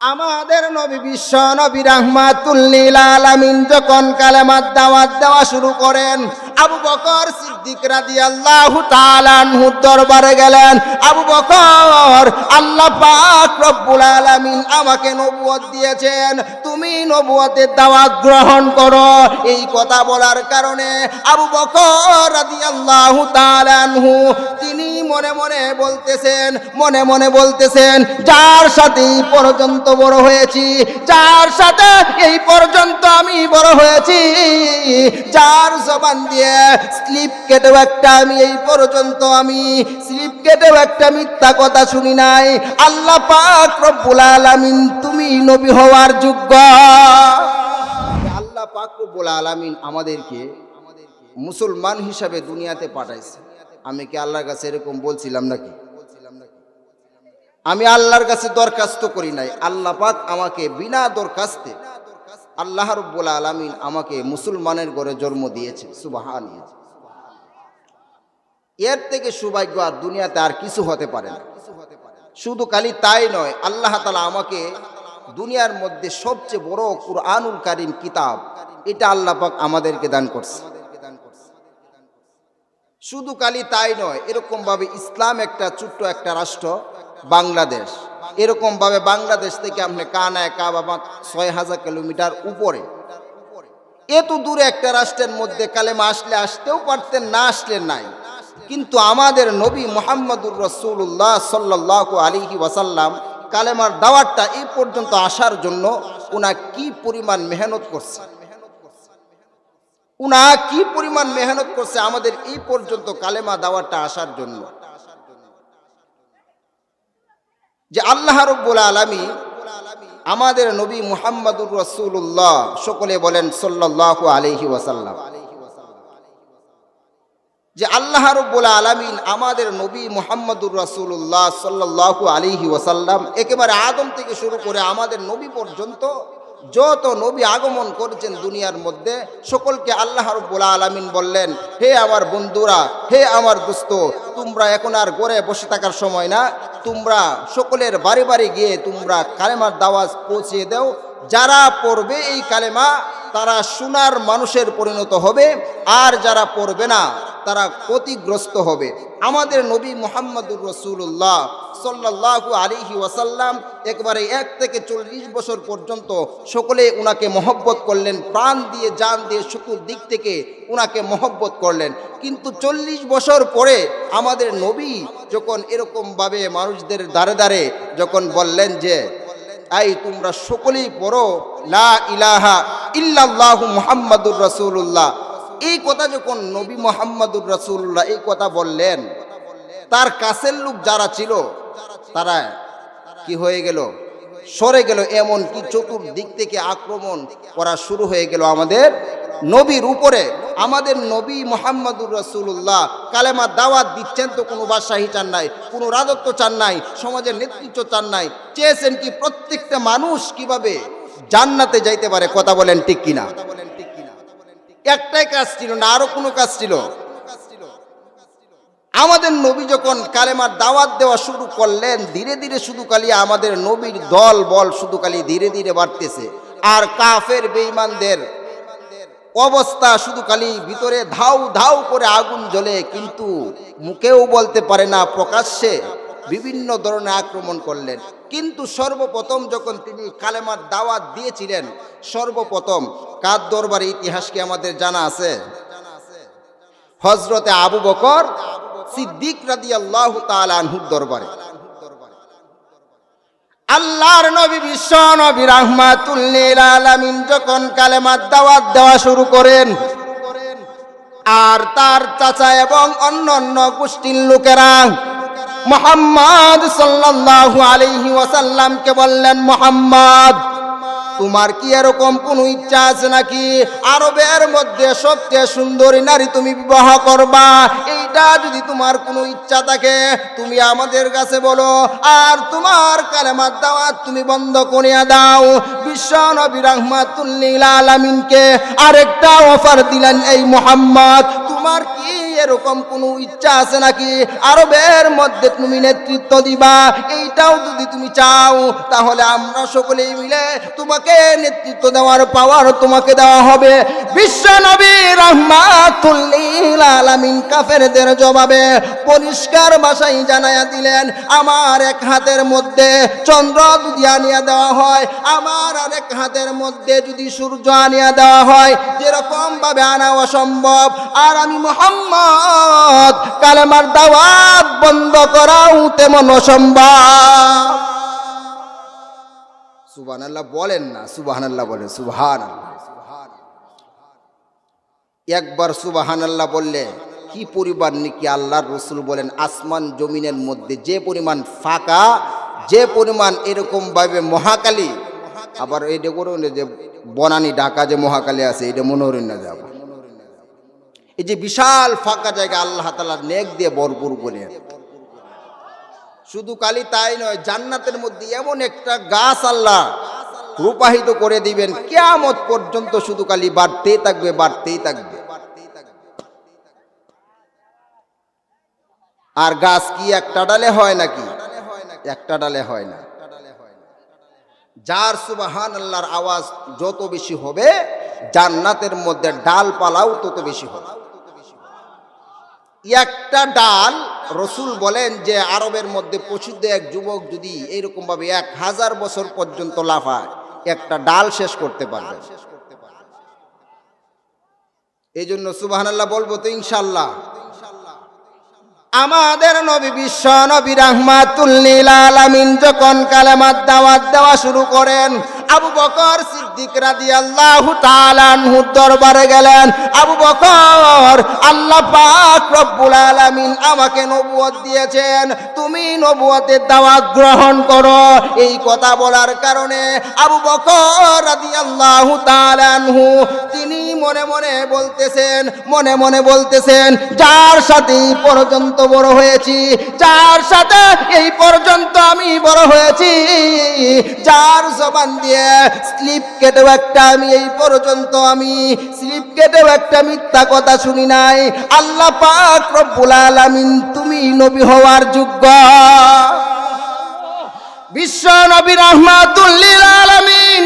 আমাদের নবী বিশ্ব নবী রাহমাতুল্লিল আলামিন যখন কালেমার দাওয়াত দেওয়া শুরু করেন, আবু বকর সিদ্দিক রাদিয়াল্লাহু তাআলা আনহুর দরবারে গেলেন। আবু বকর, আল্লাহ পাক রব্বুল আলামিন আমাকে নবুয়ত দিয়েছেন। তুমি নবুয়তের দাওয়াত গ্রহণ করো। এই কথা বলার কারণে আবু বকর রাদিয়াল্লাহু তাআলা আনহু, তিনি মনে মনে বলতেছেন, মনে মনে বলতেছেন, যার সাথে এই পর্যন্ত বড় হয়েছি, যার সাথে এই পর্যন্ত আমি বড় হয়েছি, যার জবান দিয়ে স্লিপ কেটেও একটা আমি এই পর্যন্ত আমি, স্লিপ কেটেও একটা মিথ্যা কথা শুনি নাই। আল্লাহ পাক রব্বুল আলামিন, তুমি নবী হওয়ার যোগ্য। আল্লাহ পাক রব্বুল আলামিন আমাদেরকে মুসলমান হিসাবে দুনিয়াতে পাঠাইছে। আমি কি আল্লাহর কাছে এরকম বলছিলাম নাকি? আমি আল্লাহর কাছে দরখাস্ত করি নাই। আল্লাহ পাক আমাকে বিনা দরখাস্তে আল্লাহ রব্বুল আলামিন আমাকে মুসলমানের ঘরে জন্ম দিয়েছে। সুবাহান এর থেকে সৌভাগ্য আর দুনিয়াতে আর কিছু হতে পারে না। শুধু খালি তাই নয়, আল্লাহ তালা আমাকে দুনিয়ার মধ্যে সবচেয়ে বড় কুরআনুল কারিম কিতাব, এটা আল্লাহ পাক আমাদেরকে দান করছে। শুধু খালি তাই নয় এরকম ভাবে ইসলাম একটা ছোট্ট একটা রাষ্ট্র, বাংলাদেশ। এরকম ভাবে বাংলাদেশ থেকে আপনি কানায় কাবাবা ছয় হাজার কিলোমিটার উপরে। এত দূরে একটা রাষ্ট্রের মধ্যে কালেমা আসলে আসতেও পারতেন, না আসলে নাই। কিন্তু আমাদের নবী মোহাম্মদুর রসুল্লাহ সাল্লাহ আলিহি ওয়াসাল্লাম কালেমার দাওয়াতটা এই পর্যন্ত আসার জন্য ওনা কি পরিমাণ মেহনত করছে উনা কি পরিমাণ মেহনত করছে আমাদের এই পর্যন্ত কালেমা দাওয়াটা আসার জন্য। যে আল্লাহ রব্বুল আলমী আমাদের নবী মুহাম্মদুর রসুল্লাহ সকলে বলেন সাল্লাহ আলহি ওয়াসাল্লাম। যে আল্লাহ রব্বুল আলমিন আমাদের নবী মুহাম্মদুর রসুল্লাহ সাল্লাহ আলিহি ওয়াসাল্লাম একেবারে আদম থেকে শুরু করে আমাদের নবী পর্যন্ত যত নবী আগমন করেছেন দুনিয়ার মধ্যে, সকলকে আল্লাহ রব্বুল আলমিন বললেন, হে আমার বন্ধুরা, হে আমার দুস্থ তোমরা এখন আর গড়ে বসে থাকার সময় না, তোমরা সকলের বাড়ি বাড়ি গিয়ে তোমরা কালেমার দাওয়াজ পৌঁছিয়ে দাও। যারা পড়বে এই কালেমা, তারা সোনার মানুষের পরিণত হবে, আর যারা পড়বে না তারা ক্ষতিগ্রস্ত হবে। আমাদের নবী মোহাম্মদুর রসুল্লাহ সাল্লাহু আলিহি ওয়াসাল্লাম একবারে এক থেকে চল্লিশ বছর পর্যন্ত সকলে উনাকে মহব্বত করলেন, প্রাণ দিয়ে, জান দিয়ে সকল দিক থেকে উনাকে মহব্বত করলেন। কিন্তু চল্লিশ বছর পরে আমাদের নবী যখন এরকমভাবে মানুষদের দ্বারে দাঁড়ে যখন বললেন যে, আই, তোমরা সকলেই পড়ো, লা ইলাহা ইল্লাল্লাহু মুহাম্মাদুর রাসূলুল্লাহ। এই কথা যখন নবী মোহাম্মদুর রাসূলুল্লাহ এই কথা বললেন, তার কাছের লোক যারা ছিল, তারা কি হয়ে গেল? সরে গেল। এমন কি চতুর্দিক থেকে আক্রমণ করা শুরু হয়ে গেল আমাদের নবীর উপরে। আমাদের নবী মোহাম্মদুর রসুল্লাহ কালেমা দাওয়াত দিচ্ছেন তো কোনো বাদশাহী চান নাই, কোনো রাজত্ব চান নাই, সমাজের নেতৃত্ব চান নাই। চেয়েছেন কি প্রত্যেকটা মানুষ কীভাবে জান্নাতে যাইতে পারে? কথা বলেন ঠিক কিনা? একটাই কাজ ছিল না, আরও কোনো কাজ ছিল? আমাদের নবী যখন কালেমার দাওয়াত দেওয়া শুরু করলেন, ধীরে ধীরে শুধু কালি আমাদের নবীর দল, বল শুধু কালি ধীরে ধীরে বাড়তেছে। আর কাফের, বেঈমানদের অবস্থা শুধু খালি ভিতরে ধাউ ধাউ করে আগুন জ্বলে, কিন্তু মুখেও বলতে পারে না প্রকাশ্যে। বিভিন্ন ধরনের আক্রমণ করলেন। কিন্তু সর্বপ্রথম যখন তিনি কালেমার দাওয়াত দিয়েছিলেন, সর্বপ্রথম কার দরবারে ইতিহাস কি আমাদের জানা আছে? হজরতে আবু বকর সিদ্দিক রাদি আল্লাহ তালহুর দরবারে। আল্লাহর নবী বিশ্ব নবী রহমাতুল্লিল আলামিন যখন কালেমার দাওয়াত দেওয়া শুরু করেন, আর তার চাচা এবং অন্যান্য অন্য গোষ্ঠীর লোকেরা মোহাম্মদ সাল্লাল্লাহু আলাইহি ওয়াসাল্লামকে বললেন, মোহাম্মদ, তোমার কি এরকম কোনো ইচ্ছা আছে নাকি? আরবের মধ্যে সবচেয়ে সুন্দরী নারী তুমি বিবাহ করবা। এইটা যদি তোমার কোনো ইচ্ছা থাকে, তুমি আমাদের কাছে বলো। আর তোমার কালেমার দাওয়াত তুমি বন্ধ করিয়া দাও। বিশ্ব নবী রহমাতুল্লিল আলামিনকে আরেকটা অফার দিলেন, এই মোহাম্মদ তোমার কি এরকম কোনো ইচ্ছা আছে নাকি? আরবের মধ্যে তুমি নেতৃত্ব দিবা। এইটাও যদি তুমি চাও, তাহলে আমরা সকলেই মিলে তোমাকে নেতৃত্ব দেওয়ার পাওয়ার তোমাকে দেওয়া হবে। বিশ্ব নবী রহমাতুল্লিল আলামিন কাফেরদের জবাবে পরিষ্কার ভাষায় জানাইয়া দিলেন, আমার এক হাতের মধ্যে চন্দ্র যদি আনিয়া দেওয়া হয়, আমার আরেক হাতের মধ্যে যদি সূর্য আনিয়া দেওয়া হয় যেরকম ভাবে আনা অসম্ভব। আর আমি মোহাম্মদ। কালেমার দাওয়াত বন্ধ করাও তেমন অসম্ভব। সুবহান আল্লাহ বলেন না সুবহান আল্লাহ বলেন সুবহান একবার সুবাহান আল্লাহ বললে, কি পরিমাণ নাকি আল্লাহর রসুল বলেন, আসমান জমিনের মধ্যে যে পরিমাণ ফাঁকা, যে পরিমাণ এরকম ভাবে মহাকালী, আবার এইটা করুন যে বনানি ঢাকা যে মহাকালী আছে এটা মনোরঞ্জন যাব। এই যে বিশাল ফাঁকা জায়গা আল্লাহ তালা নেক দিয়ে ভরপুর করে। শুধু কালি তাই নয়, জান্নাতের মধ্যে এমন একটা গাছ আল্লাহ রূপাহিত করে দিবেন, কেয়ামত পর্যন্ত শুধু কালি বাড়তেই থাকবে বাড়তেই থাকবে। আর গাছ কি একটা ডালে হয় নাকি? একটা ডালে হয় না। যার সুবাহান আল্লাহর আওয়াজ যত বেশি হবে, জান্নাতের মধ্যে ডালপালাও তত বেশি হবে। একটা ডাল রসুল বলেন যে আরবের মধ্যে প্রসিদ্ধ এক যুবক যদি এইরকম ভাবে এক হাজার বছর পর্যন্ত লাফায় একটা ডাল শেষ করতে পারবে। এই জন্য সুবাহ বলব তো ইনশাল্লাহ আমাদের নবী বিশ্ব নবী রহমাতুল্লিল আলামিন যখন কালেমাত দাওয়াত দেওয়া শুরু করেন আবু বকর সিদ্দিক রাদিয়াল্লাহু তাআলা আনহুর দরবারে গেলেন। আবু বকর, আল্লাহ পাক রব্বুল আলামিন আমাকে নবুয়ত দিয়েছেন। তুমি নবুয়তের দাওয়াত গ্রহণ করো। এই কথা বলার কারণে আবু বকর রাদিয়াল্লাহু তাআলা আনহু, তিনি মনে মনে বলতেছেন, মনে মনে বলতেছেন, যার সাথে এই পর্যন্ত বড় হয়েছি, যার সাথে এই পর্যন্ত আমি বড় হয়েছি, যার জবান দিয়ে স্লিপ কেটেও একটা আমি এই পর্যন্ত আমি, স্লিপ কেটেও একটা মিথ্যা কথা শুনি নাই। আল্লাহ পাক রব্বুল আলামিন, তুমি নবী হওয়ার যোগ্য। বিশ্ব নবী রহমাতুল্লিল আলামিন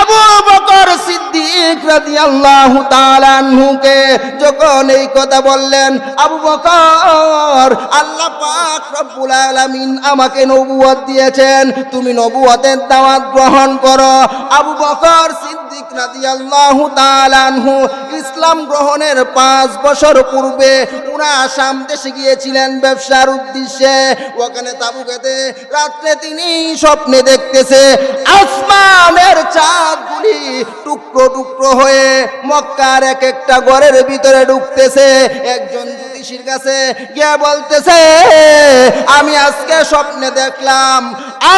আবু বকর সিদ্দিক রাদিয়াল্লাহু তাআলা আনহুকে যখন এই কথা বললেন, আবু বকর, আল্লাহ পাক রব্বুল আলামিন আমাকে নবুয়ত দিয়েছেন। তুমি নবুয়তের দাওয়াত গ্রহণ করো। আবু বকর সিদ্দিক রাদিয়াল্লাহু তাআলা আনহু ইসলাম গ্রহণের পাঁচ বছর পূর্বে উনা আসাম দেশে গিয়েছিলেন ব্যবসার উদ্দেশ্যে। ওখানে তাবুকেতে রাত্রে তিনি স্বপ্নে দেখতেছে আসমানের চাঁদগুলি টুকরো টুকরো হয়ে মক্কার এক একটা ঘরের ভিতরে ঢুকতেছে। একজন জ্যোতিষীর কাছে গিয়ে বলতেছে, আমি আজকে স্বপ্নে দেখলাম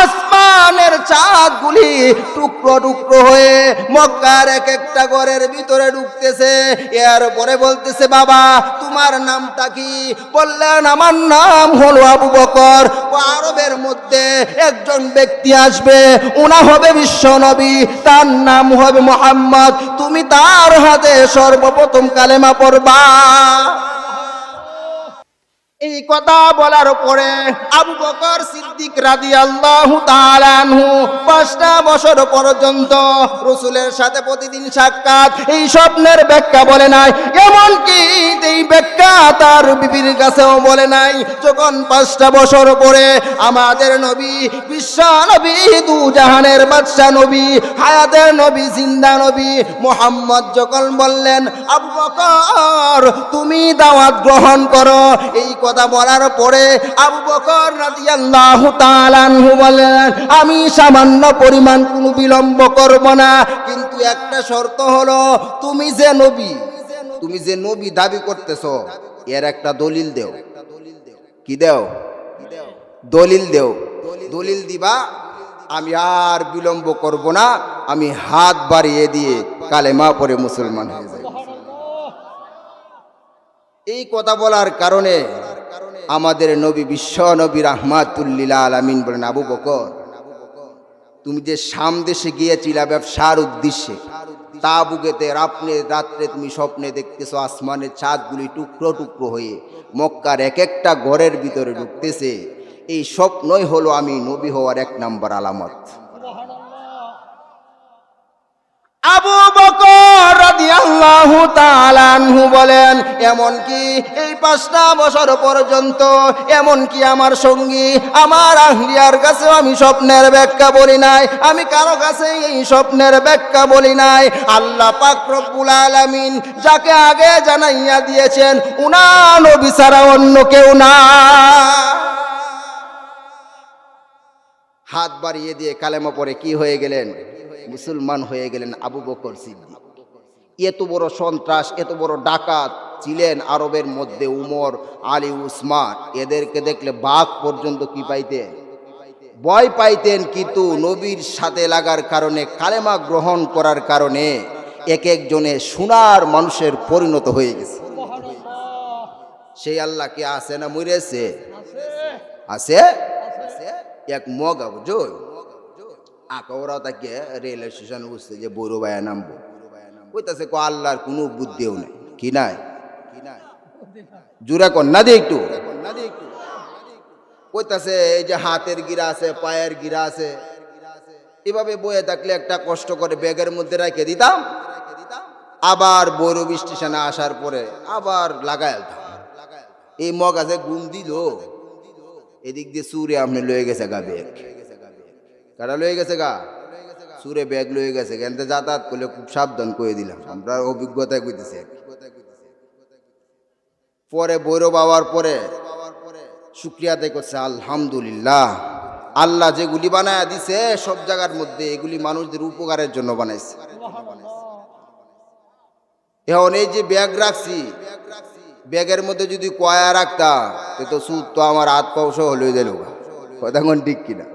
আসমানের চাঁদগুলি টুকরো টুকরো হয়ে মক্কার এক একটা ঘরের ভিতরে ঢুকতেছে। এর পরে বলতেছে, বাবা, তোমার নামটা কি? বললেন আমার নাম হলো আবু বকর। আরবের মধ্যে একজন ব্যক্তি আসবে, উনা হবে বিশ্ব নবী তার নাম হবে মোহাম্মদ। তুমি তার হাতে সর্বপ্রথম কালেমা পড়বা। এই কথা বলার পরে আবু বকর সিদ্দিক রাদি আল্লাহ পাঁচটা বছর পর্যন্ত রসুলের সাথে প্রতিদিন সাক্ষাৎ। এই স্বপ্নের ব্যাখ্যা বলে নাই। এমনকি এই ব্যাখ্যা তার বিবির কাছেও বলে নাই। যখন পাঁচটা বছর পরে আমাদের নবী, বিশ্ব নবী দু জাহানের বাদশা নবী, হায়াতের নবী, জিন্দা নবী মোহাম্মদ যখন বললেন, আবু বকর, তুমি দাওয়াত গ্রহণ করো। এই কথা বলার পরে আবু বকর রাদিয়াল্লাহু তাআলা আনহু বলেন আমি সামান্য পরিমাণ কোনো বিলম্ব করব না, কিন্তু একটা শর্ত হলো, তুমি যে নবী, তুমি যে নবী দাবি করতেছো, এর একটা দলিল দেও। কি দেও? দলিল দেও। দলিল দিবা, আমি আর বিলম্ব করব না, আমি হাত বাড়িয়ে দিয়ে কালেমা পরে মুসলমান হয়ে যাই। এই কথা বলার কারণে আমাদের নবী বিশ্ব নবী রাহমাতুল্লিল আলামিন বলেন, আবু বকর, তুমি যে শাম দেশে গিয়েছিলা ব্যবসার উদ্দেশ্যে, তাবুকেতে রাপনে রাত্রে তুমি স্বপ্নে দেখতেছো আসমানের ছাদগুলি টুকরো টুকরো হয়ে মক্কার এক একটা ঘরের ভিতরে ঢুকতেছে। এই স্বপ্নই হলো আমি নবী হওয়ার এক নাম্বার আলামত। আবু বকর রাদিয়াল্লাহু তাআলা বলেন এমন কি এই পাঁচটা বছর পর্যন্ত এমন কি আমার সঙ্গী, আমার আহলিয়ার কাছেও আমি স্বপ্নের ব্যাখ্যা বলি নাই, আমি কারও কাছে এই স্বপ্নের ব্যাখ্যা বলি নাই। আল্লাহ পাক রব্বুল আলামিন যাকে আগে জানাইয়া দিয়েছেন উনা নবী ছাড়া অন্য কেউ না। হাত বাড়িয়ে দিয়ে কালেমা পরে কি হয়ে গেলেন? মুসলমান হয়ে গেলেন আবু বকর সিদ্দিক। এত বড় সন্ত্রাস, এত বড় ডাকাত ছিলেন আরবের মধ্যে উমর, আলী, উসমান। এদেরকে দেখলে বাঘ পর্যন্ত কি পাইতেন? ভয় পাইতেন কিন্তু নবীর সাথে লাগার কারণে, কালেমা গ্রহণ করার কারণে এক একজনে সোনার মানুষের পরিণত হয়ে গেছে। সেই আল্লাহ কি আছে না মরেছে? আছে। এক মগা বুঝো আঁকা ওরা তাকে রেল স্টেশনে বুঝতে যে বড় ভাইয়া নামবো। কইতাছে কো আল্লাহর কোনো বুদ্ধিও নাই। কি নাই? জুড়ে কর না দিয়ে একটু। কইতাছে এই যে হাতের গিরা আছে, পায়ের গিরা আছে, এভাবে বয়ে থাকলে একটা কষ্ট করে ব্যাগের মধ্যে রেখে দিতাম। আবার বৈরব স্টেশনে আসার পরে আবার লাগাই এই মগ আছে ঘুম দিল। এদিক দিয়ে সুরে আপনি লয়ে গেছে গা ব্যাগ। কারা লয়ে গেছে গা। সুরে ব্যাগ লয়ে গেছে কেন যাতায়াত করলে খুব সাবধান করে দিলাম। আমরা অভিজ্ঞতায় কইতেছি পরে বৈরব আওয়ার পরে শুক্রিয়া আদায় করছে, আলহামদুলিল্লাহ। আল্লাহ যেগুলি বানায় দিছে, সব জায়গার মধ্যে এগুলি মানুষদের উপকারের জন্য বানাইছে। এখন এই যে ব্যাগ রাখছি, ব্যাগের মধ্যে যদি কয়া রাখতাম তো সুদ তো আমার হাত পাও সহ হলে দিল কথা কোন ঠিক কিনা?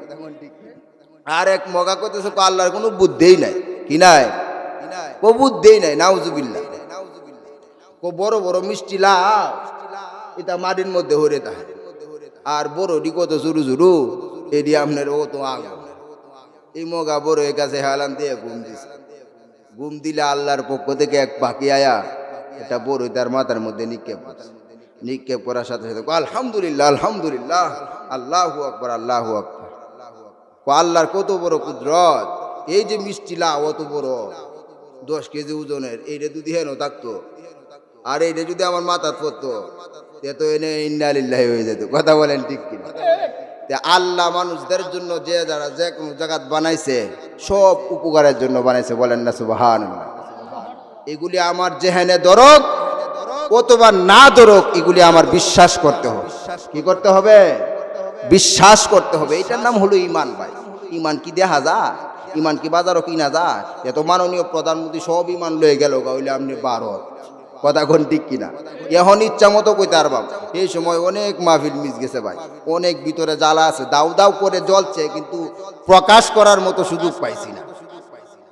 আর এক মগা করতেছে আল্লাহর কোনো বুদ্ধিই নাই। কি নাই? কো বুদ্ধিই নাই, নাউজুবিল্লাহ। কো বড় বড় মিষ্টি লাউ। এটা মাটির মধ্যে হরে তাহে। আর বড় ডি কত জুরু জুরু এডি আপনার ও তো এই মগা বড় এর কাছে হেলান দিয়ে ঘুম দিছে। ঘুম দিলে আল্লাহর পক্ষ থেকে এক পাখি আয়া, এটা বড় তার মাথার মধ্যে নিক্ষেপ নিক্ষেপ করার সাথে সাথে আলহামদুলিল্লাহ আলহামদুলিল্লাহ, আল্লাহু আকবার আল্লাহু আকবার। কয়, আল্লাহর কত বড় কুদরত। এই যে মিষ্টি লাউ অত বড়। দশ কেজি ওজনের এইটা যদি হেন থাকতো। আর এইটা যদি আমার মাথার পড়তো তো এনে ইন্নালিল্লাহ হয়ে যেত কথা বলেন ঠিক কিনা? আল্লাহ মানুষদের জন্য যে যারা যে কোনো জায়গাত বানাইছে সব উপকারের জন্য বানাইছে বলেন না সুবাহান এগুলি আমার জেহেনে দরক অথবা না দরক এগুলি আমার বিশ্বাস করতে হবে। বিশ্বাস কি করতে হবে? বিশ্বাস করতে হবে। এটার নাম হলো ইমান ভাই। ইমান কি দেখা যায়? ইমান কি বাজারও কিনা যা এত মাননীয় প্রধানমন্ত্রী সব ইমান লয়ে গেল গাইলে আপনি ভারত কথা কোন ঠিক কিনা? এখন ইচ্ছা মতো কই তার বাপ, এই সময় অনেক মাহফিল মিস গেছে ভাই। অনেক ভিতরে জ্বালা আছে দাউ দাউ করে জ্বলছে, কিন্তু প্রকাশ করার মতো সুযোগ পাইছি না।